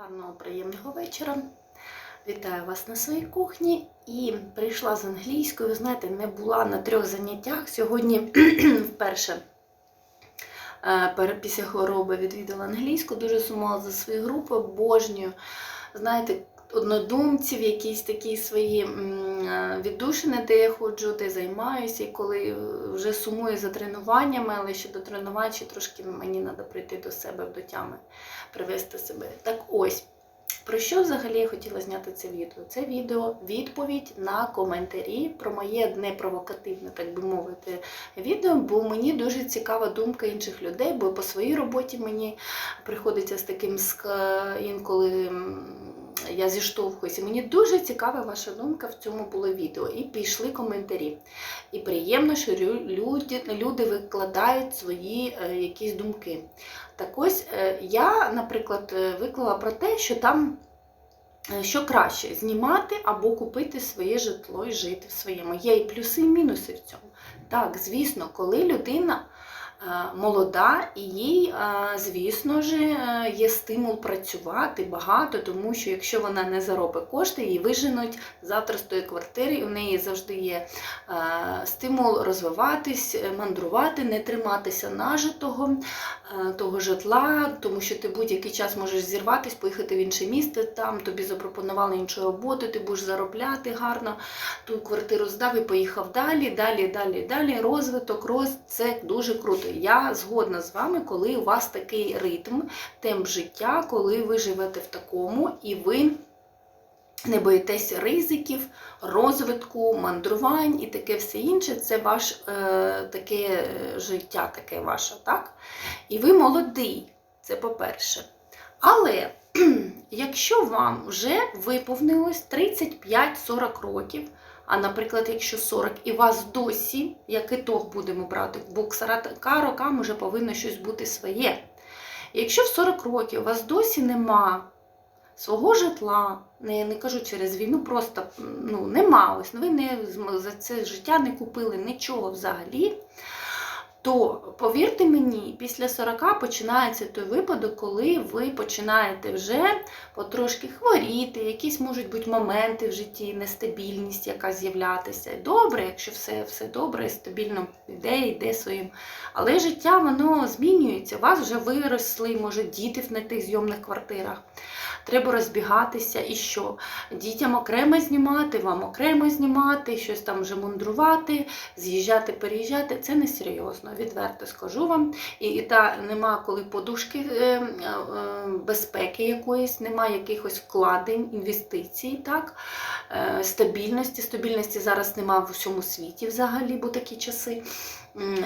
Гарного, приємного вечора. Вітаю вас на своїй кухні. І прийшла з англійською. Знаєте, не була на трьох заняттях. Сьогодні вперше е, після хвороби відвідала англійську, дуже сумувала за свої групи, обожнюю. Знаєте, однодумців, якісь такі свої е, віддушини, де я ходжу, де займаюся, і коли вже сумую за тренуваннями, але ще до тренувань трошки мені треба прийти до себе до тями, привести себе. Так ось. Про що взагалі я хотіла зняти це відео? Це відео відповідь на коментарі про моє непровокативне, так би мовити, відео, бо мені дуже цікава думка інших людей, бо по своїй роботі мені приходиться з таким інколи я зіштовхуюся. Мені дуже цікава ваша думка в цьому було відео. І пішли коментарі. І приємно, що люди, люди викладають свої е, якісь думки. Так ось е, я, наприклад, е, виклала про те, що там що краще знімати або купити своє житло і жити в своєму. Є і плюси, і мінуси в цьому. Так, звісно, коли людина е, молода, і їй, е, звісно ж, е, є стимул працювати багато, тому що якщо вона не заробить кошти, її виженуть завтра з тої квартири, і у неї завжди є е, стимул розвиватись, е, мандрувати, не триматися нажитого е, того житла, тому що ти будь-який час можеш зірватись, поїхати в інше місце, там тобі запропонували іншу роботу, ти будеш заробляти гарно, ту квартиру здав і поїхав далі, далі, далі, далі. Розвиток, рост це дуже круто. Я згодна з вами, коли у вас такий ритм, темп життя, коли ви живете в такому і ви. Не боїтесь ризиків, розвитку, мандрувань і таке все інше. Це ваш е, таке е, життя, таке ваше, так? І ви молодий, це по-перше. Але якщо вам вже виповнилось 35-40 років, а наприклад, якщо 40 і вас досі, як ітог будемо брати, бо к 40 рокам вже повинно щось бути своє. Якщо в 40 років у вас досі нема свого житла, не, не кажу через війну, просто ну, нема ось, ви не, за це життя не купили нічого взагалі, то повірте мені, після 40 починається той випадок, коли ви починаєте вже потрошки хворіти, якісь можуть бути моменти в житті, нестабільність, яка з'являтися. Добре, якщо все, все добре, і стабільно йде, йде своїм. Але життя воно змінюється. У вас вже виросли, може, діти на тих зйомних квартирах. Треба розбігатися і що? Дітям окремо знімати, вам окремо знімати, щось там вже мундрувати, з'їжджати, переїжджати. Це несерйозно, відверто скажу вам. І, і та нема коли подушки е, е, е, безпеки якоїсь, нема якихось вкладень, інвестицій, так? Е, стабільності. Стабільності зараз нема в усьому світі взагалі, бо такі часи.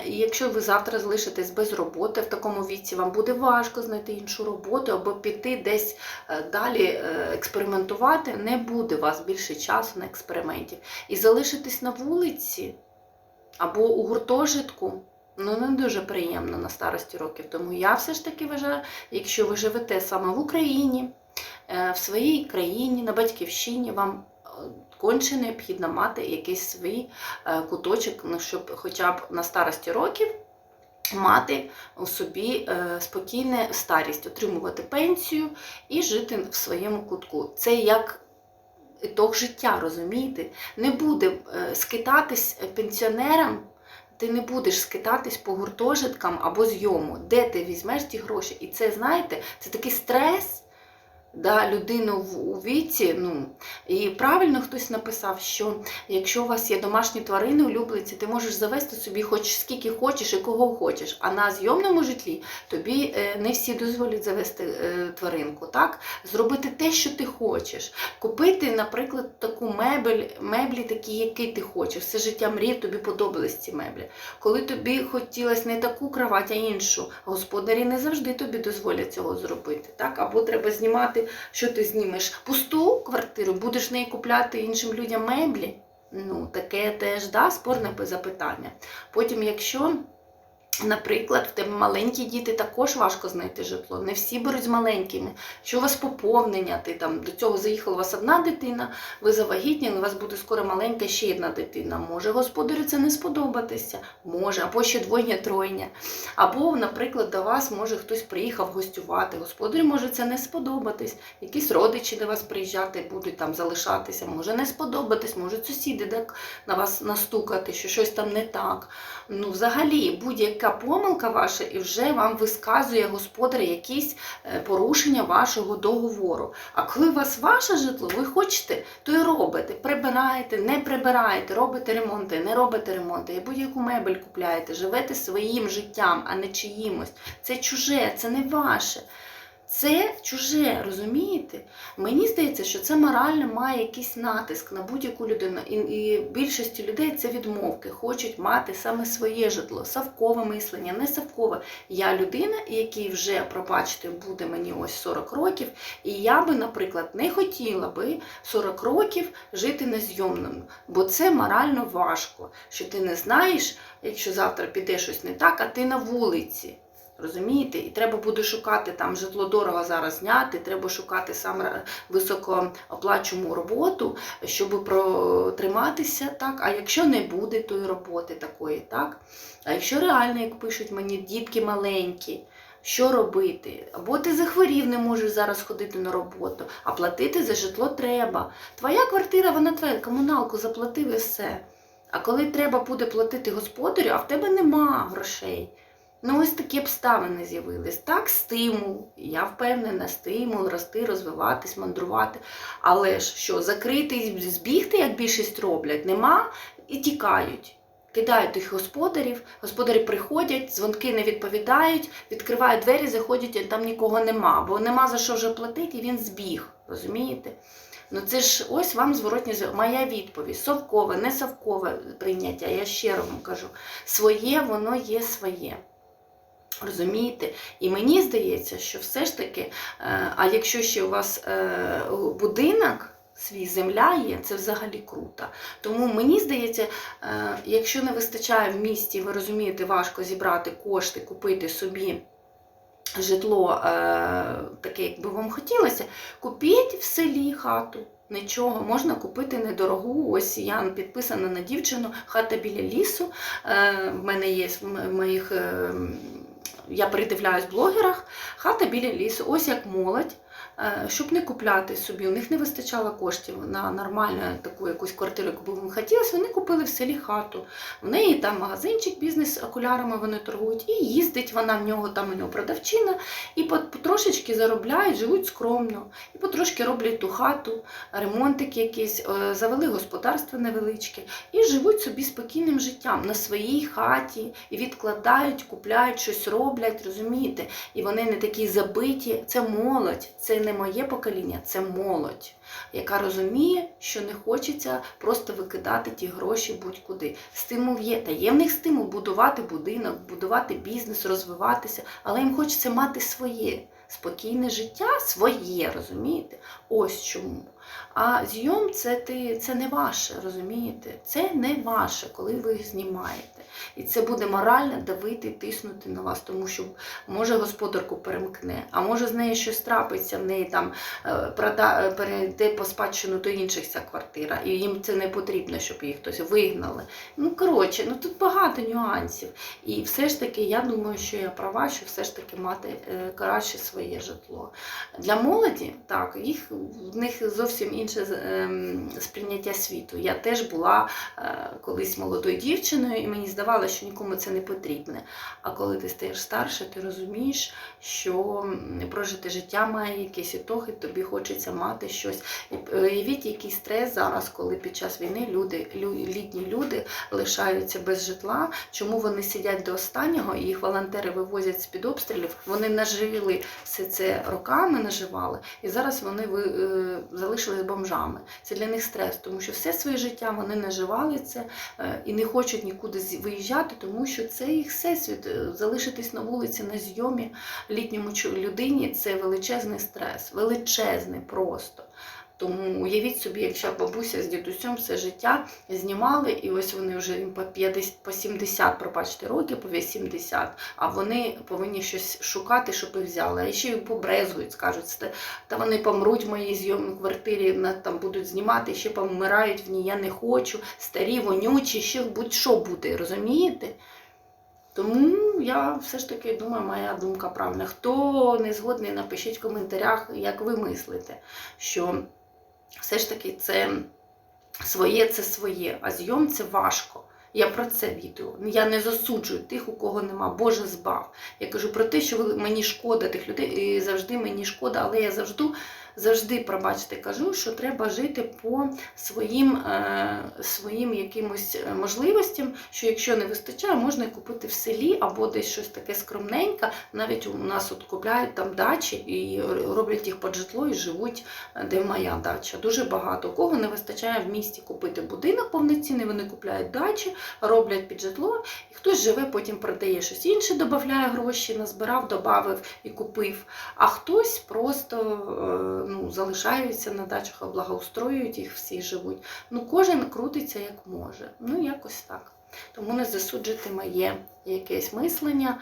І якщо ви завтра залишитесь без роботи в такому віці, вам буде важко знайти іншу роботу або піти десь е, далі е, експериментувати, не буде у вас більше часу на експериментів. І залишитись на вулиці або у гуртожитку. Ну, не дуже приємно на старості років. Тому я все ж таки вважаю, якщо ви живете саме в Україні, е, в своїй країні, на батьківщині, вам е, конче необхідно мати якийсь свій е, куточок, ну, щоб хоча б на старості років мати у собі спокійне старість, отримувати пенсію і жити в своєму кутку. Це як ітог життя, розумієте? Не буде скитатись пенсіонерам. Ти не будеш скитатись по гуртожиткам або зйому, де ти візьмеш ті гроші. І це, знаєте, це такий стрес да, людину в, у віці. Ну, і правильно хтось написав, що якщо у вас є домашні тварини, улюбленці, ти можеш завести собі хоч скільки хочеш і кого хочеш. А на зйомному житлі тобі е, не всі дозволять завести е, тваринку. так? Зробити те, що ти хочеш. Купити, наприклад, таку мебель, меблі такі, які ти хочеш. Все життя мрів, тобі подобались ці меблі. Коли тобі хотілося не таку кровать, а іншу, господарі не завжди тобі дозволять цього зробити. Так? Або треба знімати, що ти знімеш пусту квартиру, будеш в неї купляти іншим людям меблі. Ну, таке теж да, спорне запитання. Потім, якщо Наприклад, в тебе маленькі діти також важко знайти житло. Не всі беруть з маленькими. Якщо у вас поповнення, ти там до цього заїхала у вас одна дитина, ви завагітніли, у вас буде скоро маленька ще одна дитина. Може господарю це не сподобатися, може, або ще двойня тройня. Або, наприклад, до вас може хтось приїхав гостювати. Господарю може це не сподобатись. Якісь родичі до вас приїжджати будуть там залишатися, може не сподобатись, можуть сусіди на вас настукати, що щось там не так. Ну, взагалі, будь-яка помилка ваша і вже вам висказує господар якісь е, порушення вашого договору. А коли у вас ваше житло, ви хочете, то й робите. Прибираєте, не прибираєте, робите ремонти, не робите ремонти, і будь-яку мебель купляєте, живете своїм життям, а не чиїмось. Це чуже, це не ваше. Це чуже, розумієте? Мені здається, що це морально має якийсь натиск на будь-яку людину. І, і більшості людей це відмовки, хочуть мати саме своє житло, совкове мислення, не совкове. Я людина, якій вже, пробачте, буде мені ось 40 років, і я би, наприклад, не хотіла би 40 років жити на зйомному, бо це морально важко, що ти не знаєш, якщо завтра піде щось не так, а ти на вулиці. Розумієте? І треба буде шукати там житло дорого зараз зняти, треба шукати сам високооплачувану роботу, щоб протриматися. так. А якщо не буде тої роботи такої, так? А якщо реально, як пишуть мені, дітки маленькі, що робити? Або ти захворів, не можеш зараз ходити на роботу, а платити за житло треба. Твоя квартира, вона твоя, комуналку заплатив і все. А коли треба буде платити господарю, а в тебе нема грошей. Ну, ось такі обставини з'явились. Так, стимул. Я впевнена, стимул рости, розвиватись, мандрувати. Але ж що, закрити і збігти, як більшість роблять, нема і тікають. Кидають тих господарів, господарі приходять, дзвонки не відповідають, відкривають двері, заходять, а там нікого нема, бо нема за що вже платити, і він збіг. Розумієте? Ну це ж ось вам зворотня зв'язок. Моя відповідь. Совкове, не совкове прийняття. Я ще вам кажу, своє воно є своє. Розумієте? І мені здається, що все ж таки, е, а якщо ще у вас е, будинок, свій земля є, це взагалі круто. Тому мені здається, е, якщо не вистачає в місті, ви розумієте, важко зібрати кошти, купити собі. Житло таке, як би вам хотілося, купіть в селі хату. Нічого, можна купити недорогу. Ось я підписана на дівчину, хата біля лісу. В мене є в моїх я передивляюсь в блогерах, хата біля лісу, ось як молодь. Е, щоб не купляти собі, у них не вистачало коштів на нормальну таку якусь квартиру, яку б їм хотілося, вони купили в селі хату. В неї там магазинчик, бізнес окулярами вони торгують, і їздить вона в нього, там у нього продавчина, і потрошечки заробляють, живуть скромно, і потрошки роблять ту хату, ремонтики якісь, е, завели господарство невеличке і живуть собі спокійним життям на своїй хаті, і відкладають, купляють, щось роблять, розумієте? І вони не такі забиті, це молодь. це не моє покоління, це молодь, яка розуміє, що не хочеться просто викидати ті гроші будь-куди. Стимул є, таємний стимул будувати будинок, будувати бізнес, розвиватися, але їм хочеться мати своє. Спокійне життя своє, розумієте? Ось чому. А зйом це ти, це не ваше, розумієте? Це не ваше, коли ви знімаєте. І це буде морально давити, тиснути на вас, тому що може господарку перемкне, а може з нею щось трапиться, в неї там е, прода, е, перейде по спадщину до інших ця квартира, і їм це не потрібно, щоб їх хтось вигнали. Ну, коротше, ну тут багато нюансів. І все ж таки, я думаю, що я права, що все ж таки мати е, краще своє житло. Для молоді, так, їх в них зовсім інше ем, сприйняття світу. Я теж була колись молодою дівчиною, і мені здавалося, що нікому це не потрібне. А коли ти стаєш старше, ти розумієш, що прожити життя має ітог, і тобі хочеться мати щось. Е, уявіть, який стрес зараз, коли під час війни люди, літні люди лишаються без житла. Чому вони сидять до останнього і їх волонтери вивозять з-під обстрілів? Вони нажили все це роками, наживали, і зараз вони е, залишились бомжами. Це для них стрес, тому що все своє життя вони наживали це е, і не хочуть нікуди виїжджати виїжджати, тому що це їх всесвіт. Е, залишитись на вулиці на зйомі літньому людині це величезний стрес, величезний просто. Тому уявіть собі, якщо бабуся з дідусем все життя знімали, і ось вони вже їм по 50, по 70, пробачте, років, по 80, а вони повинні щось шукати, щоб їх взяли. А ще й побрезгують, скажуть, та вони помруть в моїй зйомній квартирі, там будуть знімати, ще помирають в ній, я не хочу, старі, вонючі, ще будь-що буде, розумієте? Тому я все ж таки думаю, моя думка правильна. Хто не згодний, напишіть в коментарях, як ви мислите, що все ж таки це своє це своє, а зйом це важко. Я про це відео. Я не засуджую тих, у кого нема, Боже збав. Я кажу про те, що мені шкода тих людей, і завжди мені шкода, але я завжди, завжди, пробачте, кажу, що треба жити по своїм, е, своїм якимось е, можливостям, що якщо не вистачає, можна купити в селі або десь щось таке скромненьке. Навіть у нас от купляють там дачі і роблять їх під житло і живуть, е, де моя дача. Дуже багато. Кого не вистачає в місті купити будинок повноцінний, вони купляють дачі, роблять під житло, і хтось живе, потім продає щось інше, додає гроші, назбирав, додав і купив. А хтось просто ну, залишаються на дачах, благоустроюють їх, всі живуть. Ну, кожен крутиться як може. Ну, якось так. Тому не засуджуйте моє якесь мислення.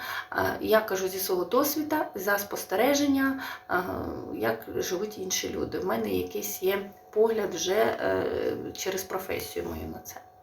Я кажу зі свого досвіду, за спостереження, як живуть інші люди. У мене якийсь є погляд вже е, через професію мою на це.